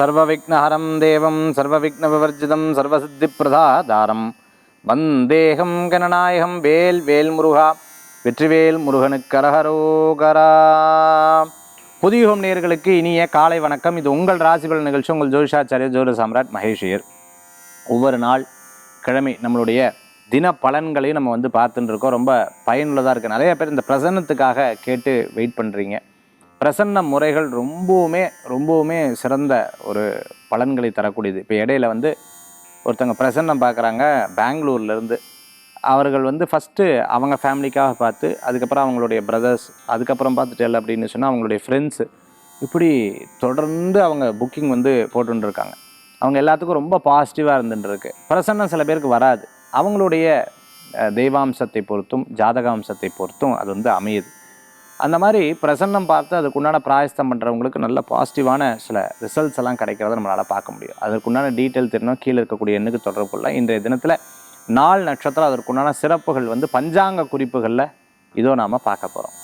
சர்வவிக்னஹரம் தேவம் சர்வவிக்னவிவர்ஜிதம் சர்வசித்திப்பிரதாதாரம். வந்தேகம் கணநாயகம் வேல் வேல் முருகா வெற்றிவேல் முருகனுக்கு அரஹரோகரா. புதியுகம் நேர்களுக்கு இனிய காலை வணக்கம். இது உங்கள் ராசிபலன் நிகழ்ச்சி. உங்கள் ஜோதிஷாச்சாரிய ஜோதி சாம்ராட் மகேஷியர் ஒவ்வொரு நாள் கிழமை நம்மளுடைய தின பலன்களையும் நம்ம வந்து பார்த்துட்டு இருக்கோம். ரொம்ப பயனுள்ளதாக இருக்குது நிறைய பேர் இந்த பிரசன்னத்துக்காக கேட்டு வெயிட் பண்ணுறீங்க பிரசன்ன முறைகள் ரொம்பவுமே ரொம்பவுமே சிறந்த ஒரு பலன்களை தரக்கூடியது. இப்போ இடையில வந்து ஒருத்தங்க பிரசன்னம் பார்க்குறாங்க பெங்களூர்லேருந்து அவர்கள் வந்து ஃபஸ்ட்டு அவங்க ஃபேமிலிக்காக பார்த்து அதுக்கப்புறம் அவங்களுடைய பிரதர்ஸ் அதுக்கப்புறம் பார்த்துட்டு இல்லை அப்படின்னு சொன்னால் அவங்களுடைய ஃப்ரெண்ட்ஸு இப்படி தொடர்ந்து அவங்க புக்கிங் வந்து போட்டுருக்காங்க அவங்க எல்லாத்துக்கும் ரொம்ப பாசிட்டிவாக இருந்துட்டுருக்கு பிரசன்னம் சில பேருக்கு வராது. அவங்களுடைய தெய்வாம்சத்தை பொறுத்தும் ஜாதகாம்சத்தை பொறுத்தும் அது வந்து அமையுது. அந்த மாதிரி பிரசன்னம் பார்த்து அதுக்குண்டான பிராயஸ்தம் பண்ணுறவங்களுக்கு நல்ல பாசிட்டிவான சில ரிசல்ட்ஸ் எல்லாம் கிடைக்கிறத நம்மளால் பார்க்க முடியும். அதற்குண்டான டீட்டெயில் தெரியணும் கீழே இருக்கக்கூடிய எண்ணுக்கு தொடர்பு கொள்ள இன்றைய தினத்தில் நாள் நட்சத்திரம் அதற்குண்டான சிறப்புகள் வந்து பஞ்சாங்க குறிப்புகளில் இதோ நாம் பார்க்க போகிறோம்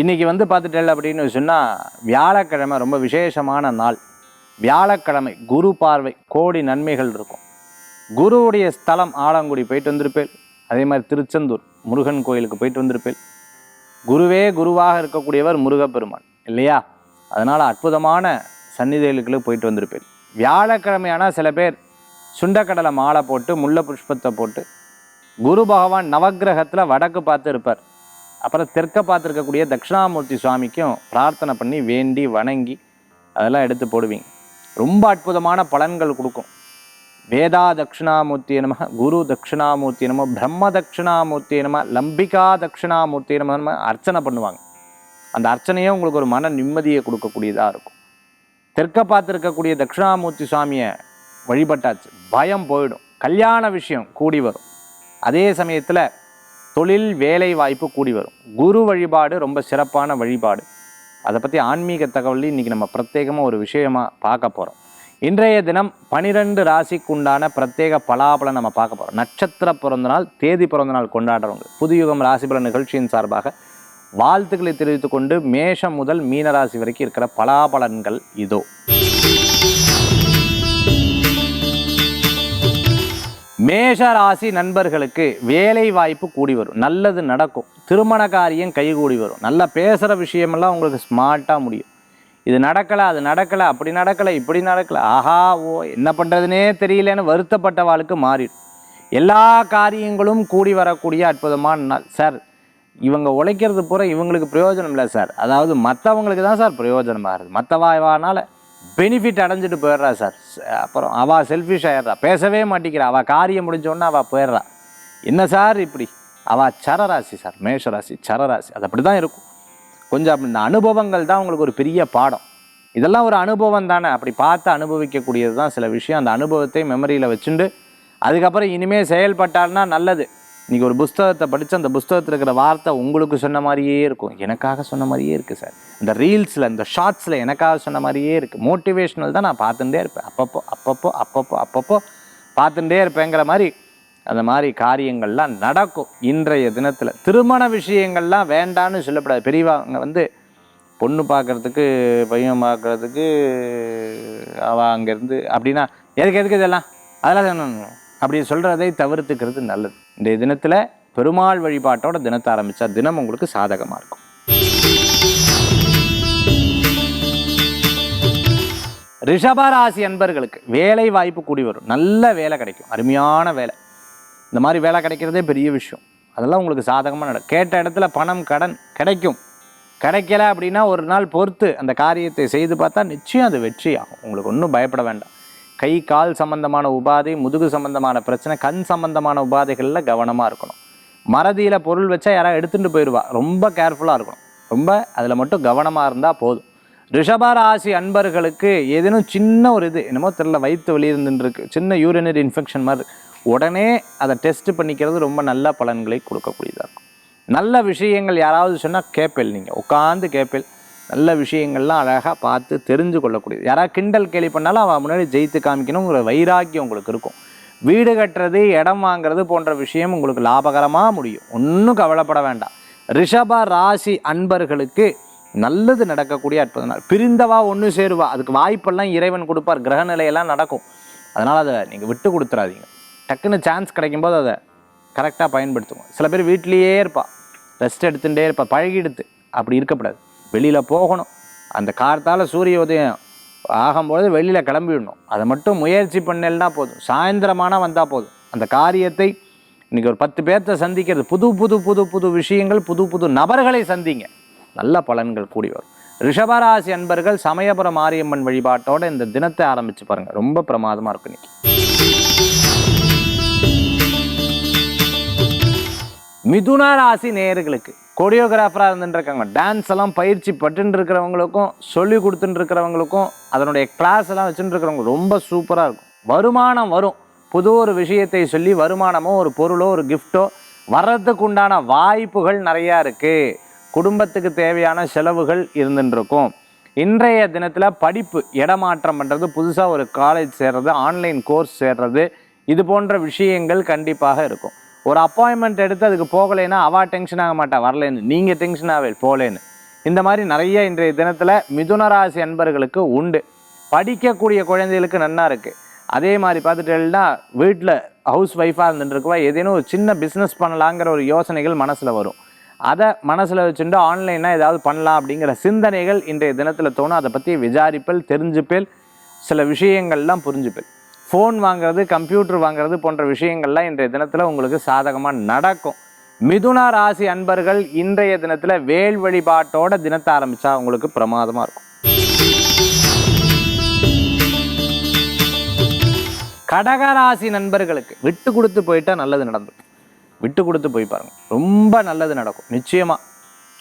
இன்றைக்கி வந்து பார்த்துட்டேன் அப்படின்னு சொன்னால் வியாழக்கிழமை ரொம்ப விசேஷமான நாள். வியாழக்கிழமை குரு பார்வை கோடி நன்மைகள் இருக்கும். குருவுடைய ஸ்தலம் ஆலங்குடி போயிட்டு வந்திருப்பேன் அதே மாதிரி திருச்செந்தூர் முருகன் கோயிலுக்கு போயிட்டு வந்திருப்பேன் குருவே குருவாக இருக்கக்கூடியவர் முருகப்பெருமான் இல்லையா? அதனால் அற்புதமான சன்னிதிகளுக்கு போயிட்டு வந்திருப்பேன் வியாழக்கிழமையானால் சில பேர் சுண்டக்கடலை மாலை போட்டு முல்லை புஷ்பத்தை போட்டு குரு பகவான் நவக்கிரகத்தில் வடக்கு பார்த்து இருப்பார். அப்புறம் தெற்க பார்த்துருக்கக்கூடிய தட்சிணாமூர்த்தி சுவாமிக்கும் பிரார்த்தனை பண்ணி வேண்டி வணங்கி அதெல்லாம் எடுத்து போடுவீங்க. ரொம்ப அற்புதமான பலன்கள் கொடுக்கும். வேதா தட்சிணாமூர்த்தி நம குரு தட்சிணாமூர்த்தி நம பிரம்ம தட்சிணாமூர்த்தி நம லம்பிகா தட்சிணாமூர்த்தி நம நம்ம அர்ச்சனை பண்ணுவாங்க. அந்த அர்ச்சனையே உங்களுக்கு ஒரு மன நிம்மதியை கொடுக்கக்கூடியதாக இருக்கும். தெற்க பார்த்துருக்கக்கூடிய தட்சிணாமூர்த்தி சுவாமியை வழிபட்டாச்சு. பயம் போயிடும். கல்யாண விஷயம் கூடி வரும். அதே சமயத்தில் தொழில் வேலை வாய்ப்பு கூடி வரும். குரு வழிபாடு ரொம்ப சிறப்பான வழிபாடு. அதை பற்றி ஆன்மீக தகவல் இன்னைக்கு நம்ம பிரத்யேகமாக ஒரு விஷயமா பார்க்க போகிறோம் இன்றைய தினம் பனிரெண்டு ராசிக்கு உண்டான பிரத்யேக பலாபலம் நம்ம பார்க்க போகிறோம் நட்சத்திர பிறந்த நாள் தேதி பிறந்த நாள் கொண்டாடுறவங்க. புதுயுகம் ராசிபல நிகழ்ச்சியின் சார்பாக வாழ்த்துக்களை தெரிவித்துக்கொண்டு மேஷம் முதல் மீனராசி வரைக்கும் இருக்கிற பலாபலன்கள் இதோ. மேஷ ராசி நண்பர்களுக்கு வேலை வாய்ப்பு கூடி வரும். நல்லது நடக்கும். திருமண காரியம் கைகூடி வரும். நல்லா பேசுகிற விஷயமெல்லாம் உங்களுக்கு ஸ்மார்ட்டாக முடியும். இது நடக்கலை அது நடக்கலை அப்படி நடக்கலை இப்படி நடக்கலை. ஆஹா ஓ என்ன பண்ணுறதுனே தெரியலன்னு வருத்தப்பட்ட வாழ்க்கை மாறிடும். எல்லா காரியங்களும் கூடி வரக்கூடிய அற்புதமான நாள். சார் இவங்க உழைக்கிறது பூரா இவங்களுக்கு பிரயோஜனம் இல்லை சார். அதாவது மற்றவங்களுக்கு தான் சார் பிரயோஜனமாகிறது மற்ற வாய்வானால் பெனிஃபிட் அடைஞ்சிட்டு போயிடுறா சார் அப்புறம் அவள் செல்ஃபிஷ் ஆயிடுறா. பேசவே மாட்டேங்கிறா. அவள் காரியம் முடிஞ்சோடனே அவள் போயிடுறா. என்ன சார் இப்படி? அவள் சரராசி சார் மேஷராசி சரராசி. அது அப்படி தான் இருக்கும். கொஞ்சம் அப்படி இந்த அனுபவங்கள் தான் உங்களுக்கு ஒரு பெரிய பாடம். இதெல்லாம் ஒரு அனுபவம் தானே. அப்படி பார்த்து அனுபவிக்கக்கூடியது தான் சில விஷயம். அந்த அனுபவத்தை மெமரியில் வச்சுண்டு அதுக்கப்புறம் இனிமேல் செயல்பட்டால்னா நல்லது. இன்றைக்கி ஒரு புஸ்தகத்தை படித்து அந்த புஸ்தகத்தில் இருக்கிற வார்த்தை உங்களுக்கு சொன்ன மாதிரியே இருக்கும். எனக்காக சொன்ன மாதிரியே இருக்குது சார் இந்த ரீல்ஸில் இந்த ஷார்ட்ஸில் எனக்காக சொன்ன மாதிரியே இருக்குது மோட்டிவேஷ்னல் தான் நான் பார்த்துட்டே இருப்பேன். அப்பப்போ அப்பப்போ அப்பப்போ அப்பப்போ பார்த்துட்டே இருப்பேங்கிற மாதிரி அந்த மாதிரி காரியங்கள்லாம் நடக்கும் இன்றைய தினத்தில். திருமண விஷயங்கள்லாம் வேண்டான்னு சொல்லப்படாது. பெரியவாங்க வந்து பொண்ணு பார்க்குறதுக்கு பையன் பார்க்கறதுக்கு அவள் அங்கேருந்து அப்படின்னா எதுக்கு எதுக்கு இதெல்லாம்? அதெல்லாம் அப்படி சொல்கிறதை தவிர்த்துக்கிறது நல்லது. இன்றைய தினத்தில் பெருமாள் வழிபாட்டோட தினத்தை ஆரம்பித்தா தினம் உங்களுக்கு சாதகமாக இருக்கும். ரிஷபராசி அன்பர்களுக்கு வேலை வாய்ப்பு கூடி வரும். நல்ல வேலை கிடைக்கும். அருமையான வேலை. இந்த மாதிரி வேலை கிடைக்கிறதே பெரிய விஷயம். அதெல்லாம் உங்களுக்கு சாதகமாக நடக்கும். கேட்ட இடத்துல பணம் கடன் கிடைக்கும். கிடைக்கல அப்படின்னா ஒரு நாள் பொறுத்து அந்த காரியத்தை செய்து பார்த்தா நிச்சயம் அது வெற்றி ஆகும் உங்களுக்கு ஒன்றும் பயப்பட வேண்டாம். கை கால் சம்பந்தமான உபாதை முதுகு சம்பந்தமான பிரச்சனை கண் சம்பந்தமான உபாதைகளில் கவனமாக இருக்கணும். மறதியில் பொருள் வச்சா யாராவது எடுத்துகிட்டு போயிடுவா ரொம்ப கேர்ஃபுல்லாக இருக்கணும். ரொம்ப அதில் மட்டும் கவனமாக இருந்தால் போதும். ரிஷபராசி அன்பர்களுக்கு ஏதேனும் சின்ன ஒரு இது என்னமோ தெரில வயிற்று வலி இருந்துருக்கு சின்ன யூரினரி இன்ஃபெக்ஷன் மாதிரி உடனே அதை டெஸ்ட் பண்ணிக்கிறது ரொம்ப நல்ல பலன்களை கொடுக்கக்கூடியதாக இருக்கும். நல்ல விஷயங்கள் யாராவது சொன்னால் கேட்பேல் நீங்கள் உட்காந்து கேட்பேல் நல்ல விஷயங்கள்லாம் அழகாக பார்த்து தெரிஞ்சு கொள்ளக்கூடியது. யாராவது கிண்டல் கேள்வி பண்ணாலும் அவன் முன்னாடி ஜெயித்து காமிக்கணுங்கிற வைராக்கியம் உங்களுக்கு இருக்கும். வீடு கட்டுறது இடம் வாங்குறது போன்ற விஷயம் உங்களுக்கு லாபகரமாக முடியும். ஒன்றும் கவலைப்பட வேண்டாம். ரிஷப ராசி அன்பர்களுக்கு நல்லது நடக்கக்கூடிய அற்புத நாள். பிரிந்தவா ஒன்று சேருவா. அதுக்கு வாய்ப்பெல்லாம் இறைவன் கொடுப்பார். கிரக நிலையெல்லாம் நடக்கும். அதனால் அதை நீங்கள் விட்டு கொடுத்துறாதீங்க. டக்குன்னு சான்ஸ் கிடைக்கும்போது அதை கரெக்டாக பயன்படுத்துவோம் சில பேர் வீட்லேயே இருப்பாள் ரெஸ்ட் எடுத்துகிட்டே இருப்பா. பழகிடுத்து. அப்படி இருக்கக்கூடாது வெளியில் போகணும். அந்த காரத்தால் சூரிய உதயம் ஆகும்பொழுது வெளியில் கிளம்பிடணும். அதை மட்டும் முயற்சி பண்ணலன்னா போதும். சாயந்தரமானால் வந்தால் போதும். அந்த காரியத்தை இன்றைக்கி ஒரு பத்து பேர்த்த சந்திக்கிறது. புது புது புது புது விஷயங்கள் புது புது நபர்களை சந்திங்க. நல்ல பலன்கள் கூடி வரும். ரிஷபராசி அன்பர்கள் சமயபுரம் மாரியம்மன் வழிபாட்டோட இந்த தினத்தை ஆரம்பித்து பாருங்கள் ரொம்ப பிரமாதமாக இருக்கும் இன்னைக்கு. மிதுன ராசி நேயர்களுக்கு கொரியோகிராஃபராக இருந்துட்டுருக்காங்க டான்ஸ் எல்லாம் பயிற்சி பட்டுன்னு இருக்கிறவங்களுக்கும் சொல்லி கொடுத்துட்டுருக்கிறவங்களுக்கும் அதனுடைய கிளாஸ் எல்லாம் வச்சுட்டுருக்கிறவங்க ரொம்ப சூப்பராக இருக்கும். வருமானம் வரும். புது ஒரு விஷயத்தை சொல்லி வருமானமோ ஒரு பொருளோ ஒரு கிஃப்ட்டோ வர்றதுக்கு உண்டான வாய்ப்புகள் நிறையா இருக்குது குடும்பத்துக்கு தேவையான செலவுகள் இருந்துருக்கும் இன்றைய தினத்தில் படிப்பு இடமாற்றம் பண்ணுறது புதுசாக ஒரு காலேஜ் சேர்றது ஆன்லைன் கோர்ஸ் சேர்றது இது போன்ற விஷயங்கள் கண்டிப்பாக இருக்கும். ஒரு அப்பாயின்மெண்ட் எடுத்து அதுக்கு போகலைன்னா அவா டென்ஷன் ஆக மாட்டா வரலேன்னு. நீங்கள் டென்ஷன் ஆவே போகலேன்னு. இந்த மாதிரி நிறைய இன்றைய தினத்தில் மிதுனராசி அன்பர்களுக்கு உண்டு. படிக்கக்கூடிய குழந்தைகளுக்கு நன்னா இருக்குது அதே மாதிரி பார்த்துட்டேன்னா வீட்டில் ஹவுஸ் ஒய்ஃபாக இருந்துட்டுருக்குவா ஏதேனும் ஒரு சின்ன பிஸ்னஸ் பண்ணலாங்கிற ஒரு யோசனைகள் மனசில் வரும். அதை மனசில் வச்சுட்டு ஆன்லைனாக ஏதாவது பண்ணலாம் அப்படிங்கிற சிந்தனைகள் இன்றைய தினத்தில் தோணும். அதை பற்றி விசாரிப்பல் தெரிஞ்சுப்பேல் சில விஷயங்கள்லாம் புரிஞ்சுப்பேன் ஃபோன் வாங்குறது கம்ப்யூட்டர் வாங்குறது போன்ற விஷயங்கள்லாம் இன்றைய தினத்தில் உங்களுக்கு சாதகமாக நடக்கும். மிதுன ராசி அன்பர்கள் இன்றைய தினத்தில் வேல் வழிபாட்டோட தினத்தை ஆரம்பித்தா உங்களுக்கு பிரமாதமாக இருக்கும். கடகராசி நண்பர்களுக்கு விட்டு கொடுத்து போயிட்டா நல்லது நடந்துடும் விட்டு கொடுத்து போய் பாருங்க. ரொம்ப நல்லது நடக்கும். நிச்சயமா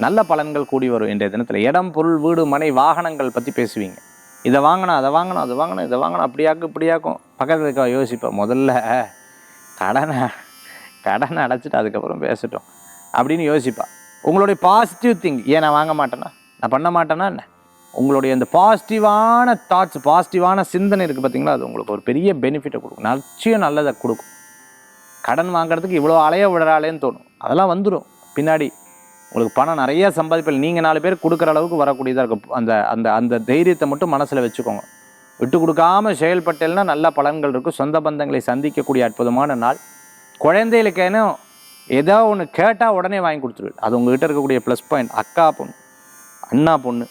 நல்ல பலன்கள் கூடி வரும் இன்றைய தினத்தில். இடம் பொருள் வீடு மனை வாகனங்கள் பற்றி பேசுவீங்க. இதை வாங்கணும் அதை வாங்கணும் அதை வாங்கணும் இதை வாங்கணும் அப்படியாக்கும் இப்படியாக்கும். பக்கத்தில் இருக்க யோசிப்பேன் முதல்ல கடனை கடனை அடைச்சிட்டு அதுக்கப்புறம் பேசட்டும். அப்படின்னு யோசிப்பா. உங்களுடைய பாசிட்டிவ் திங் ஏன் நான் வாங்க மாட்டேனா? நான் பண்ண மாட்டேனா என்ன? உங்களுடைய அந்த பாசிட்டிவான தாட்ஸ் பாசிட்டிவான சிந்தனை இருக்குது பார்த்தீங்களா அது உங்களுக்கு ஒரு பெரிய பெனிஃபிட்டை கொடுக்கும். நிச்சயம் நல்லதை கொடுக்கும். கடன் வாங்குறதுக்கு இவ்வளோ அலைய விடுறாளேன்னு தோணும். அதெல்லாம் வந்துடும் பின்னாடி உங்களுக்கு பணம் நிறைய சம்பாதிப்பில் நீங்கள் நாலு பேர் கொடுக்குற அளவுக்கு வரக்கூடியதாக இருக்கும். அந்த அந்த அந்த தைரியத்தை மட்டும் மனசில் வச்சுக்கோங்க. விட்டு கொடுக்காம செயல்பட்டேன்னா நல்ல பலன்கள் இருக்கும். சொந்த பந்தங்களை சந்திக்கக்கூடிய அற்புதமான நாள். குழந்தைகளுக்கேனும் ஏதோ ஒன்று கேட்டால் உடனே வாங்கி கொடுத்துருவேன். அது உங்கள்கிட்ட இருக்கக்கூடிய ப்ளஸ் பாயிண்ட் அக்கா பொண்ணு அண்ணா பொண்ணு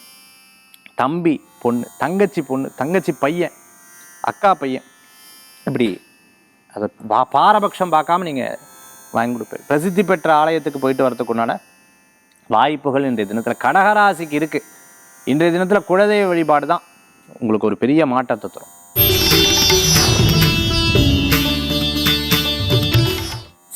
தம்பி பொண்ணு தங்கச்சி பொண்ணு தங்கச்சி பையன் அக்கா பையன். இப்படி அதை பா பாரபட்சம் பார்க்காம நீங்கள் வாங்கி கொடுப்பேன். பிரசித்தி பெற்ற ஆலயத்துக்கு போயிட்டு வரதுக்கு உண்டான வாய்ப்புகள் இன்றைய தினத்தில். கடகராசிக்கு இருக்குது இன்றைய தினத்தில் குலதெய்வ வழிபாடு தான் உங்களுக்கு ஒரு பெரிய மாற்றத்தை தரும்.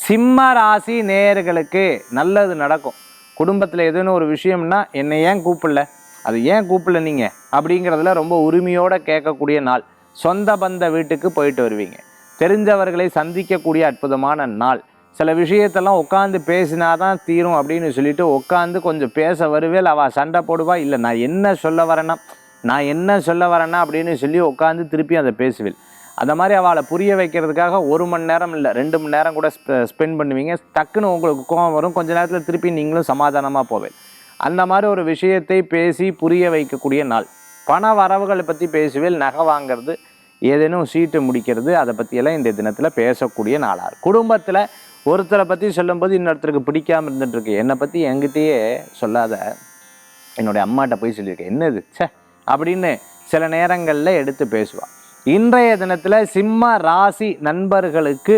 சிம்ம ராசி நேயர்களுக்கு நல்லது நடக்கும். குடும்பத்தில் எதுன்னு ஒரு விஷயம்னா என்னை ஏன் கூப்பிடல? அது ஏன் கூப்பிடல நீங்கள் அப்படிங்கிறதுல ரொம்ப உரிமையோடு கேட்கக்கூடிய நாள். சொந்த பந்த வீட்டுக்கு போயிட்டு வருவீங்க. தெரிஞ்சவர்களை சந்திக்கக்கூடிய அற்புதமான நாள். சில விஷயத்தெல்லாம் உட்காந்து பேசினா தான் தீரும் அப்படின்னு சொல்லிட்டு உட்காந்து கொஞ்சம் பேச வருவேல் அவள் சண்டை போடுவா இல்லை நான் என்ன சொல்ல வரேன்னா நான் என்ன சொல்ல வரேன்னா அப்படின்னு சொல்லி உட்காந்து திருப்பி அதை பேசுவேன் அந்த மாதிரி அவளை புரிய வைக்கிறதுக்காக ஒரு மணி நேரம் இல்லை ரெண்டு மணி நேரம் கூட ஸ்பெண்ட் பண்ணுவீங்க. டக்குன்னு உங்களுக்கு கோவம் வரும். கொஞ்ச நேரத்தில் திருப்பி நீங்களும் சமாதானமாக போவேன் அந்த மாதிரி ஒரு விஷயத்தை பேசி புரிய வைக்கக்கூடிய நாள். பண வரவுகளை பற்றி பேசுவேல். நகை வாங்கிறது ஏதேனும் சீட்டு முடிக்கிறது அதை பற்றியெல்லாம் இந்த தினத்தில் பேசக்கூடிய நாளாக குடும்பத்தில் ஒருத்தரை பற்றி சொல்லும்போது இன்னொருத்தருக்கு பிடிக்காம இருந்துட்டுருக்கு. என்னை பற்றி என்கிட்டயே சொல்லாத என்னுடைய அம்மாட்ட போய் சொல்லியிருக்கேன். என்னது? ச்சே! அப்படின்னு சில நேரங்களில் எடுத்து பேசுவாள் இன்றைய தினத்தில் சிம்ம ராசி நண்பர்களுக்கு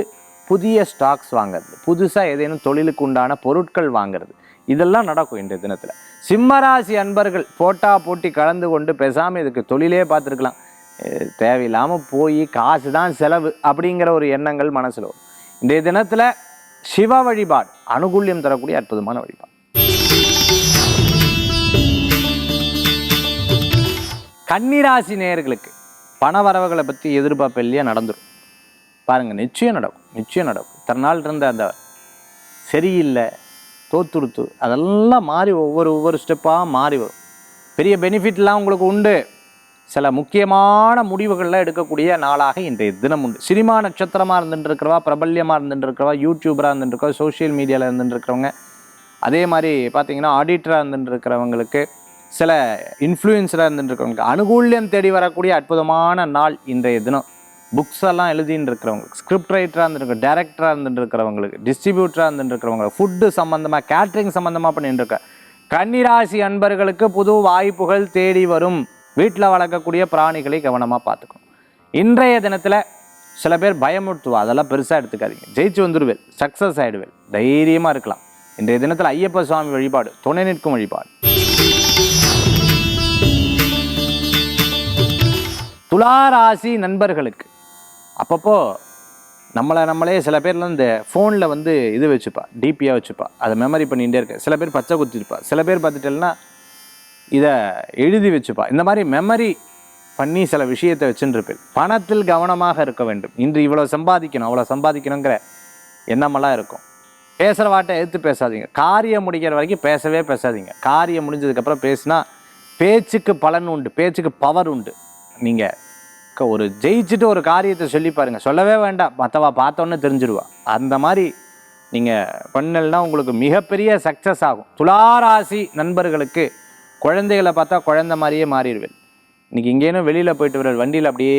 புதிய ஸ்டாக்ஸ் வாங்குறது புதுசாக ஏதேனும் தொழிலுக்கு உண்டான பொருட்கள் வாங்குறது இதெல்லாம் நடக்கும் இன்றைய தினத்தில். சிம்மராசி அன்பர்கள் போட்டா போட்டி கலந்து கொண்டு பேசாமல் இதுக்கு தொழிலே பார்த்துருக்கலாம். தேவையில்லாமல் போய் காசு தான் செலவு அப்படிங்கிற ஒரு எண்ணங்கள் மனசில் வரும். இன்றைய தினத்தில் சிவ வழிபாடு அனுகூல்யம் தரக்கூடிய அற்புதமான வழிபாடு. கன்னிராசி நேயர்களுக்கு பண வரவுகளை பற்றி எதிர்பார்ப்பு இல்லையா நடந்துடும் பாருங்கள் நிச்சயம் நடக்கும் நிச்சயம் நடக்கும். இத்தனை நாள் இருந்த அந்த சரியில்லை தோத்துருத்து அதெல்லாம் மாறி ஒவ்வொரு ஒவ்வொரு ஸ்டெப்பாக மாறி வரும். பெரிய பெனிஃபிட்லாம் உங்களுக்கு உண்டு. சில முக்கியமான முடிவுகள்லாம் எடுக்கக்கூடிய நாளாக இன்றைய தினம் உண்டு. சினிமா நட்சத்திரமாக இருந்துட்டுருக்கிறவா பிரபல்யமாக இருந்துட்டுருக்கிறவா யூடியூபராக இருந்துட்டுருக்கவா சோஷியல் மீடியாவில் இருந்துட்டுருக்கிறவங்க அதே மாதிரி பார்த்தீங்கன்னா ஆடிட்டராக இருந்துட்டுருக்கிறவங்களுக்கு சில இன்ஃப்ளூயன்ஸராக இருந்துட்டு அனுகூல்யம் தேடி வரக்கூடிய அற்புதமான நாள் இன்றைய தினம். புக்ஸ் எல்லாம் எழுதின்னு இருக்கிறவங்களுக்கு ஸ்கிரிப்ட் ரைட்டராக இருந்துருக்கு டேரக்டராக இருந்துட்டு இருக்கிறவங்களுக்கு டிஸ்ட்ரிபியூட்டராக இருந்துட்டு இருக்கிறவங்க ஃபுட்டு சம்மந்தமாக கேட்ரிங் சம்மந்தமாக பண்ணிட்டு இருக்க கன்னிராசி அன்பர்களுக்கு புது வாய்ப்புகள் தேடி வரும். வீட்டில் வளர்க்கக்கூடிய பிராணிகளை கவனமாக பார்த்துக்கணும். இன்றைய தினத்தில் சில பேர் பயமுறுத்துவா அதெல்லாம் பெருசாக எடுத்துக்காதீங்க. ஜெயிச்சு வந்துடுவேல் சக்ஸஸ் ஆகிடுவேல் தைரியமாக இருக்கலாம். இன்றைய தினத்தில் ஐயப்ப சுவாமி வழிபாடு துணை நிற்கும் வழிபாடு. துளாராசி நண்பர்களுக்கு அப்பப்போ நம்மளை நம்மளே சில பேர்லாம் இந்த ஃபோனில் வந்து இது வச்சுப்பா டிபியாக வச்சுப்பா. அதை மெமரி பண்ணிகிட்டே இருக்கேன் சில பேர் பச்சை குத்திருப்பா. சில பேர் பார்த்துட்டேன்னா இதை எழுதி வச்சுப்பா. இந்த மாதிரி மெமரி பண்ணி சில விஷயத்தை வச்சுட்டு பணத்தில் கவனமாக இருக்க வேண்டும். இன்று இவ்வளோ சம்பாதிக்கணும் அவ்வளோ சம்பாதிக்கணுங்கிற எண்ணமெல்லாம் இருக்கும். பேசுகிற வாட்டை எடுத்து பேசாதீங்க. காரியம் முடிக்கிற வரைக்கும் பேசவே பேசாதீங்க. காரியம் முடிஞ்சதுக்கப்புறம் பேசினா பேச்சுக்கு பலன் உண்டு பேச்சுக்கு பவர் உண்டு. நீங்கள் ஒரு ஜெயிச்சுட்டு ஒரு காரியத்தை சொல்லி பாருங்கள் சொல்லவே வேண்டாம். மற்றவா பார்த்தோன்னே தெரிஞ்சிடுவா அந்த மாதிரி நீங்கள் பண்ணல்னா உங்களுக்கு மிகப்பெரிய சக்ஸஸ் ஆகும். துளாராசி நண்பர்களுக்கு குழந்தைகளை பார்த்தா குழந்த மாதிரியே மாறிடுவேன். இன்றைக்கி இங்கேயும் வெளியில் போயிட்டு வர வண்டியில் அப்படியே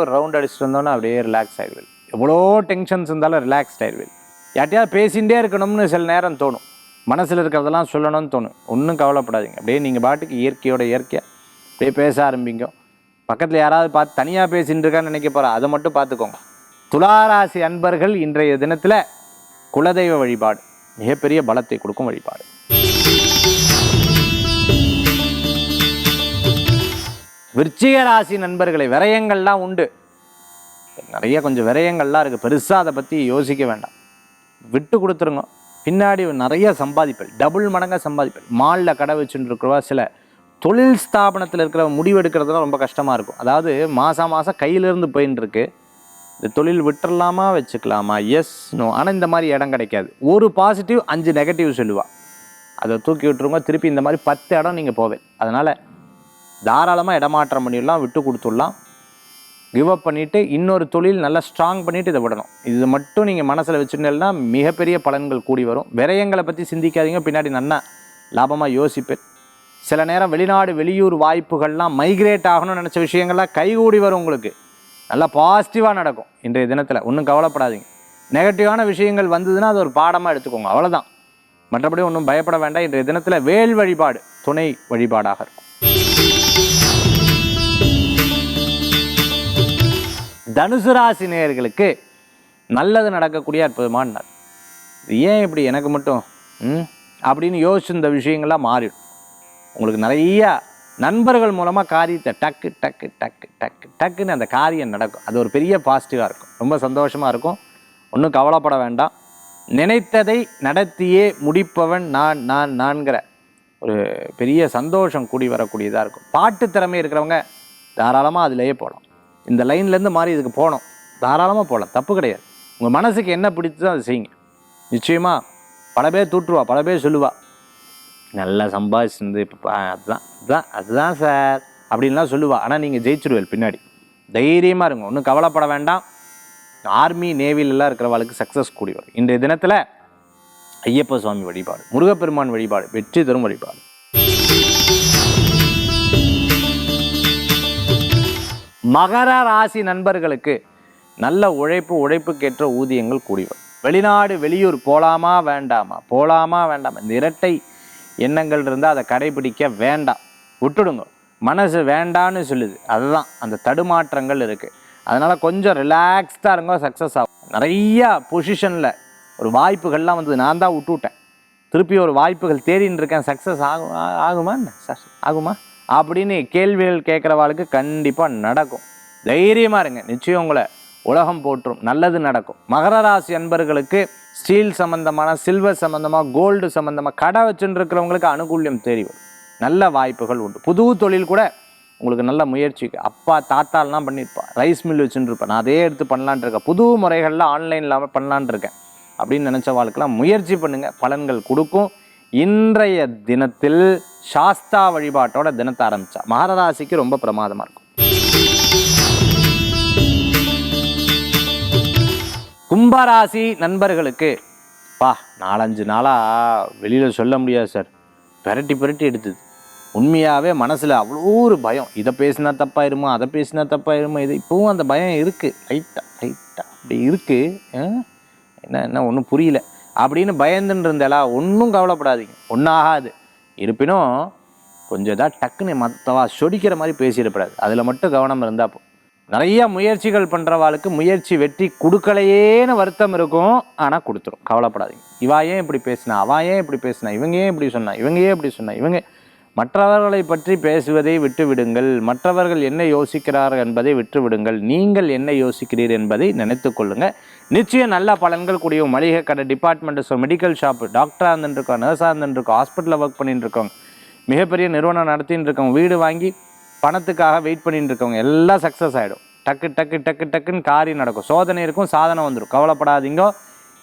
ஒரு ரவுண்ட் அடிச்சுட்டு வந்தோன்னா அப்படியே ரிலாக்ஸ் ஆகிடுவேன் எவ்வளோ டென்ஷன்ஸ் இருந்தாலும் ரிலாக்ஸ் ஆகிடுவேன் யார்ட்டையாவது பேசிகிட்டே இருக்கணும்னு சில நேரம் தோணும். மனசில் இருக்கிறதெல்லாம் சொல்லணும்னு தோணும். ஒன்றும் கவலைப்படாதீங்க. அப்படியே நீங்கள் பாட்டுக்கு இயற்கையோட இயற்கையாக அப்படியே பேச ஆரம்பிங்க. பக்கத்தில் யாராவது பார்த்து தனியாக பேசின்னு இருக்கான்னு நினைக்க போகிறேன் அதை மட்டும் பார்த்துக்கோங்க. துளாராசி அன்பர்கள் இன்றைய தினத்தில் குலதெய்வ வழிபாடு மிகப்பெரிய பலத்தை கொடுக்கும் வழிபாடு. விருச்சிக ராசி நண்பர்களை விரயங்கள்லாம் உண்டு. நிறைய கொஞ்சம் விரயங்கள்லாம் இருக்குது பெருசாக அதை பற்றி யோசிக்க வேண்டாம். விட்டு கொடுத்துருங்க. பின்னாடி நிறைய சம்பாதிப்பல் டபுள் மடங்காக சம்பாதிப்பல். மாலில் கடை வச்சுட்டு இருக்கிறவா சில தொழில் ஸ்தாபனத்தில் இருக்கிற முடிவெடுக்கிறதுலாம் ரொம்ப கஷ்டமாக இருக்கும். அதாவது மாதம் மாதம் கையிலேருந்து போயின்னு இருக்கு. இந்த தொழில் விட்டுறலாமா வச்சுக்கலாமா? எஸ் நோ ஆனால் இந்த மாதிரி இடம் கிடைக்காது. ஒரு பாசிட்டிவ் அஞ்சு நெகட்டிவ் சொல்லுவாள் அதை தூக்கி விட்டுருங்க. திருப்பி இந்த மாதிரி பத்து இடம் நீங்கள் போவேன் அதனால் தாராளமாக இடமாற்றம் பண்ணிடலாம் விட்டு கொடுத்துடலாம். கிவ் அப் பண்ணிவிட்டு இன்னொரு தொழில் நல்லா ஸ்ட்ராங் பண்ணிவிட்டு இதை விடணும். இது மட்டும் நீங்கள் மனசில் வச்சுருந்தீங்கன்னா மிகப்பெரிய பலன்கள் கூடி வரும். விரயங்களை பற்றி சிந்திக்காதீங்க. பின்னாடி நல்லா லாபமாக யோசிப்பேன். சில நேரம் வெளிநாடு வெளியூர் வாய்ப்புகள்லாம் மைக்ரேட் ஆகணும்னு நினச்ச விஷயங்கள்லாம் கைகூடி வரும் உங்களுக்கு. நல்லா பாசிட்டிவாக நடக்கும். இன்றைய தினத்தில் ஒன்றும் கவலைப்படாதீங்க. நெகட்டிவான விஷயங்கள் வந்ததுன்னா அது ஒரு பாடமாக எடுத்துக்கோங்க. அவ்வளோதான் மற்றபடி ஒன்றும் பயப்பட வேண்டாம். இன்றைய தினத்தில் வேல் வழிபாடு துணை வழிபாடாக இருக்கும். தனுசு ராசி நேயர்களுக்கு நல்லது நடக்கக்கூடிய அற்புதமான நாள். ஏன் இப்படி எனக்கு மட்டும்? ம்? அப்படின்னு யோசிச்சிருந்த விஷயங்கள்லாம் மாறிடும். உங்களுக்கு நிறைய நண்பர்கள் மூலமாக காரியத்தை டக்கு டக்கு டக்கு டக்கு டக்குன்னு அந்த காரியம் நடக்கும். அது ஒரு பெரிய பாசிட்டிவாக இருக்கும். ரொம்ப சந்தோஷமாக இருக்கும். ஒன்றும் கவலைப்பட வேண்டாம். நினைத்ததை நடத்தியே முடிப்பவன் நான் நான் நான்கிற ஒரு பெரிய சந்தோஷம் கூடி வரக்கூடியதாக இருக்கும். பாட்டு திறமை இருக்கிறவங்க தாராளமாக அதிலேயே போகலாம். இந்த லைன்லேருந்து மாறி இதுக்கு போகணும் தாராளமாக போகலாம். தப்பு கிடையாது. உங்கள் மனசுக்கு என்ன பிடிச்சதோ அதை செய்யுங்க. நிச்சயமாக பல பேர் தூட்டுருவா பல பேர் சொல்லுவா நல்லா சம்பாதிச்சிருந்து இப்போ அதுதான் அதுதான் அதுதான் சார் அப்படின்லாம் சொல்லுவா. ஆனால் நீங்கள் ஜெயிச்சிருவேல் பின்னாடி. தைரியமாக இருங்க. ஒன்றும் கவலைப்பட வேண்டாம். ஆர்மி நேவிலெலாம் இருக்கிறவளுக்கு சக்ஸஸ் கூடி வரும். இன்றைய தினத்தில் ஐயப்ப சுவாமி வழிபாடு முருகப்பெருமான் வழிபாடு வெற்றி தரும் வழிபாடு. மகர ராசி நண்பர்களுக்கு நல்ல உழைப்பு உழைப்புக்கேற்ற ஊதியங்கள் கூடிவரும் வெளிநாடு வெளியூர் போகலாமா வேண்டாமா? போகலாமா வேண்டாமா? இந்த இரட்டை எண்ணங்கள் இருந்தால் அதை கடைபிடிக்க வேண்டாம். விட்டுடுங்க. மனசு வேண்டான்னு சொல்லுது. அதுதான். அந்த தடுமாற்றங்கள் இருக்குது அதனால் கொஞ்சம் ரிலாக்ஸ்டாக இருங்க சக்ஸஸ் ஆகும். நிறையா பொசிஷனில் ஒரு வாய்ப்புகள்லாம் வந்து நான் தான் விட்டுவிட்டேன் திருப்பி ஒரு வாய்ப்புகள் தேடின்னு இருக்கேன். சக்ஸஸ் ஆகும் ஆகுமா என்ன? ஆகுமா? அப்படின்னு கேள்விகள் கேட்குறவாளுக்கு கண்டிப்பாக நடக்கும். தைரியமாக இருங்க. நிச்சயம் உங்களை உலகம் போற்றும். நல்லது நடக்கும். மகர ராசி அன்பர்களுக்கு ஸ்டீல் சம்மந்தமான சில்வர் சம்மந்தமாக கோல்டு சம்மந்தமாக கடை வச்சுட்டு இருக்கிறவங்களுக்கு அனுகூல்யம் தெரியும். நல்ல வாய்ப்புகள் உண்டு. புது தொழில் கூட உங்களுக்கு நல்ல முயற்சி அப்பா தாத்தாலாம் பண்ணியிருப்பா ரைஸ் மில் வச்சுருப்பேன் நான் அதே எடுத்து பண்ணலான்னு இருக்கேன். புது முறைகளில் ஆன்லைனில் பண்ணலான்னு இருக்கேன். அப்படின்னு நினச்ச வாழ்க்கெல்லாம் முயற்சி பண்ணுங்கள் பலன்கள் கொடுக்கும். இன்றைய தினத்தில் சாஸ்தா வழிபாட்டோட தினத்தை ஆரம்பித்தா மகரராசிக்கு ரொம்ப பிரமாதமாக இருக்கும். கும்பராசி நண்பர்களுக்கு பா நாலஞ்சு நாளாக வெளியில் சொல்ல முடியாது சார். பெரட்டி பெரட்டி எடுத்தது. உண்மையாகவே மனசில் அவ்வளோ ஒரு பயம். இதை பேசினா தப்பாயிருமா அதை பேசினா தப்பாயிருமா இது இப்போவும் அந்த பயம் இருக்குது லைட்டாக லைட்டாக அப்படி இருக்குது என்ன என்ன ஒன்றும் புரியல. அப்படின்னு பயந்துன்னு இருந்தாலா ஒன்றும் கவலைப்படாதீங்க. ஒன்றாகாது இருப்பினும் கொஞ்சம் இதாக டக்குன்னு மற்றவா சொடிக்கிற மாதிரி பேசிடக்கூடாது. அதில் மட்டும் கவனம் இருந்தால் போ. நிறைய முயற்சிகள் பண்ணுறவாளுக்கு முயற்சி வெற்றி கொடுக்கலையேன்னு வருத்தம் இருக்கும். ஆனால் கொடுத்துரும். கவலைப்படாதீங்க. இவா ஏன் இப்படி பேசினா? அவா ஏன் இப்படி பேசினா? இவங்க ஏன் இப்படி சொன்னா? இவங்க ஏன் இப்படி சொன்னா? இவங்க மற்றவர்களை பற்றி பேசுவதை விட்டுவிடுங்கள். மற்றவர்கள் என்ன யோசிக்கிறார்கள் என்பதை விட்டுவிடுங்கள். நீங்கள் என்ன யோசிக்கிறீர் என்பதை நினைத்து கொள்ளுங்கள் நிச்சயம் நல்ல பலன்கள் கூடிய மளிகை கடை டிபார்ட்மெண்ட் மெடிக்கல் ஷாப்பு டாக்டராக இருந்துருக்கோம் நர்ஸாக இருந்துருக்கோம் ஹாஸ்பிட்டலில் ஒர்க் பண்ணிட்டு இருக்கோம் மிகப்பெரிய நிறுவனம் நடத்தின்னு இருக்கோம் வீடு வாங்கி பணத்துக்காக வெயிட் பண்ணிட்டு இருக்கவங்க எல்லாம் சக்ஸஸ் ஆகிடும் டக்கு டக்கு டக்கு டக்குன்னு காரியம் நடக்கும். சோதனை இருக்கும் சாதனை வந்துடும் கவலைப்படாதீங்க.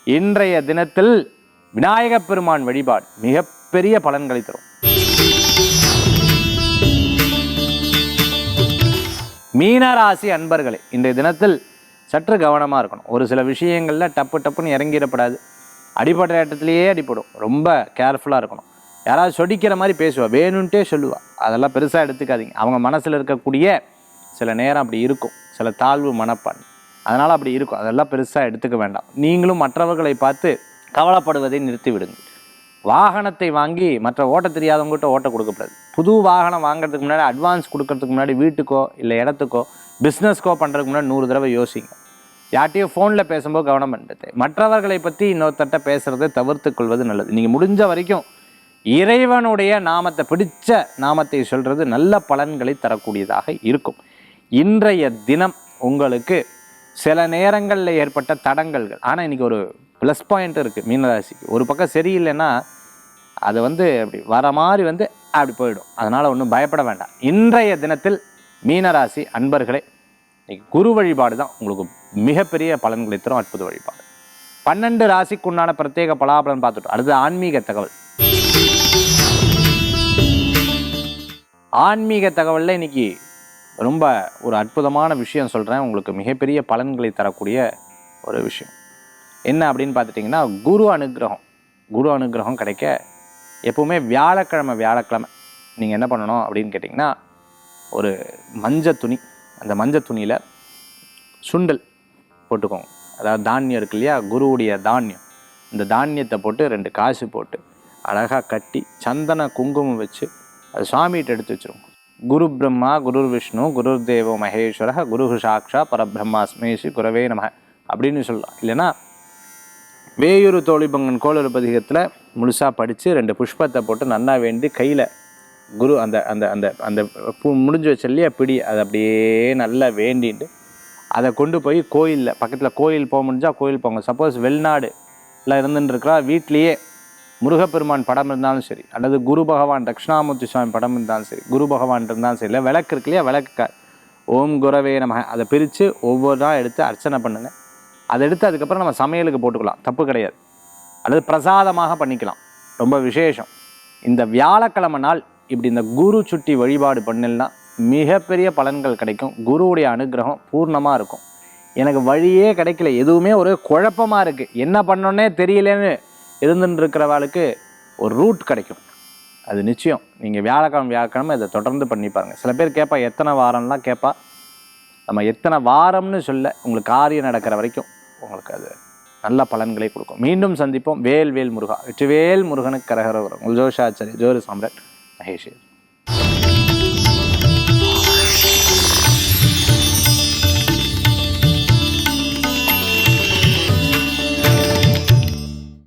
இன்றைய தினத்தில் விநாயகப் பெருமான் வழிபாடு மிகப்பெரிய பலன்களை தரும். மீனராசி அன்பர்களே இன்றைய தினத்தில் சற்று கவனமாக இருக்கணும். ஒரு சில விஷயங்களில் டப்பு டப்புன்னு இறங்கிடப்படாது. அடிபடுற இடத்துலையே அடிப்படும் ரொம்ப கேர்ஃபுல்லாக இருக்கணும். யாராவது சொடிக்கிற மாதிரி பேசுவாள் வேணும்ன்ட்டே சொல்லுவாள் அதெல்லாம் பெருசாக எடுத்துக்காதீங்க. அவங்க மனசில் இருக்கக்கூடிய சில நேரம் அப்படி இருக்கும். சில தாழ்வு மனப்பான் அதனால் அப்படி இருக்கும். அதெல்லாம் பெருசாக எடுத்துக்க வேண்டாம். நீங்களும் மற்றவர்களை பார்த்து கவலைப்படுவதை நிறுத்தி விடுங்கள் வாகனத்தை வாங்கி மற்ற ஓட்ட தெரியாதவங்ககிட்ட ஓட்ட கொடுக்கக்கூடாது புது வாகனம் வாங்குறதுக்கு முன்னாடி அட்வான்ஸ் கொடுக்கறதுக்கு முன்னாடி வீட்டுக்கோ இல்லை இடத்துக்கோ பிஸ்னஸ்க்கோ பண்ணுறதுக்கு முன்னாடி நூறு தடவை யோசிங்க. யார்ட்டையும் ஃபோனில் பேசும்போது கவனம் பண்ணுறது மற்றவர்களை பற்றி இன்னொருத்தட்ட பேசுகிறதை தவிர்த்து கொள்வது நல்லது. நீங்கள் முடிஞ்ச வரைக்கும் இறைவனுடைய நாமத்தை பிடித்த நாமத்தை சொல்கிறது நல்ல பலன்களை தரக்கூடியதாக இருக்கும். இன்றைய தினம் உங்களுக்கு சில நேரங்களில் ஏற்பட்ட தடங்கல்கள். ஆனால் இன்றைக்கி ஒரு ப்ளஸ் பாயிண்ட் இருக்குது மீனராசிக்கு. ஒரு பக்கம் சரியில்லைன்னா அது வந்து அப்படி வர மாதிரி வந்து அப்படி போயிடும். அதனால் ஒன்றும் பயப்பட வேண்டாம். இன்றைய தினத்தில் மீனராசி அன்பர்களே இன்றைக்கி குரு வழிபாடு தான் உங்களுக்கு மிகப்பெரிய பலன்களை தரும் அற்புத வழிபாடு. பன்னெண்டு ராசிக்கு உண்டான பிரத்யேக பலாபலன் பார்த்துட்டோம். அடுத்து ஆன்மீக தகவல். ஆன்மீக தகவலில் இன்னைக்கு ரொம்ப ஒரு அற்புதமான விஷயம் சொல்கிறேன் உங்களுக்கு மிகப்பெரிய பலன்களை தரக்கூடிய ஒரு விஷயம். என்ன அப்படின்னு பார்த்துட்டிங்கன்னா குரு அனுகிரகம். குரு அனுக்கிரகம் கிடைக்க எப்போவுமே வியாழக்கிழமை வியாழக்கிழமை நீங்கள் என்ன பண்ணணும் அப்படின்னு கேட்டிங்கன்னா ஒரு மஞ்சள் துணி அந்த மஞ்சள் துணியில் சுண்டல் போட்டுக்கோங்க. அதாவது தானியம் இருக்கு இல்லையா குருவுடைய தானியம். இந்த தானியத்தை போட்டு ரெண்டு காசு போட்டு அழகாக கட்டி சந்தன குங்குமம் வச்சு அது சுவாமிகிட்ட எடுத்து வச்சிருவோம். குரு பிரம்மா குரு விஷ்ணு குரு தேவோ மகேஸ்வர குரு சாக்ஷா பரபிரம்மாஸ்மேஷி குரவே நம அப்படின்னு சொல்லலாம். இல்லைன்னா வேயூர் தோழிபங்கன் கோளறு பதிகத்தில் முழுசாக படித்து ரெண்டு புஷ்பத்தை போட்டு நன்னா வேண்டி கையில் குரு அந்த அந்த அந்த அந்த பூ முடிஞ்சு வச்ச இல்லையா பிடி அதை அப்படியே நல்லா வேண்டிட்டு அதை கொண்டு போய் கோயிலில் பக்கத்தில் கோயில் போக முடிஞ்சால் கோயில் போங்க. சப்போஸ் வெளிநாடு எல்லாம் இருக்கிறா வீட்லேயே முருகப்பெருமான் படம் இருந்தாலும் சரி அல்லது குரு பகவான் தட்சிணாமூர்த்தி சுவாமி படம் இருந்தாலும் சரி குரு பகவான் இருந்தாலும் சரி இல்லை விளக்கு இருக்கு இல்லையா விளக்கு ஓம் குரவே நம்ம அதை பிரித்து ஒவ்வொரு நாள் எடுத்து அர்ச்சனை பண்ணுங்கள் அதை எடுத்து அதுக்கப்புறம் நம்ம சமையலுக்கு போட்டுக்கலாம். தப்பு கிடையாது. அல்லது பிரசாதமாக பண்ணிக்கலாம். ரொம்ப விசேஷம். இந்த வியாழக்கிழமை நாள் இப்படி இந்த குரு சுட்டி வழிபாடு பண்ணினா மிகப்பெரிய பலன்கள் கிடைக்கும். குருவுடைய அனுகிரகம் பூர்ணமாக இருக்கும். எனக்கு வழியே கிடைக்கல. எதுவுமே ஒரு குழப்பமாக இருக்குது என்ன பண்ணோன்னே தெரியலன்னு இருந்துன்னு இருக்கிறவாளுக்கு ஒரு ரூட் கிடைக்கும். அது நிச்சயம். நீங்கள் வியாழக்கிழமை வியாழக்கிழமை இதை தொடர்ந்து பண்ணி பாருங்கள் சில பேர் கேட்பா எத்தனை வாரம்லாம் கேட்பா? நம்ம எத்தனை வாரம்னு சொல்ல உங்களுக்கு காரியம் நடக்கிற வரைக்கும் உங்களுக்கு அது நல்ல பலன்களை கொடுக்கும். மீண்டும் சந்திப்போம். வேல் வேல் முருகா. வெற்றிவேல் முருகனுக்கு கரகர வரும் ஜோஷாச்சரி ஜோதி சாம்ராட். மகேஷ்.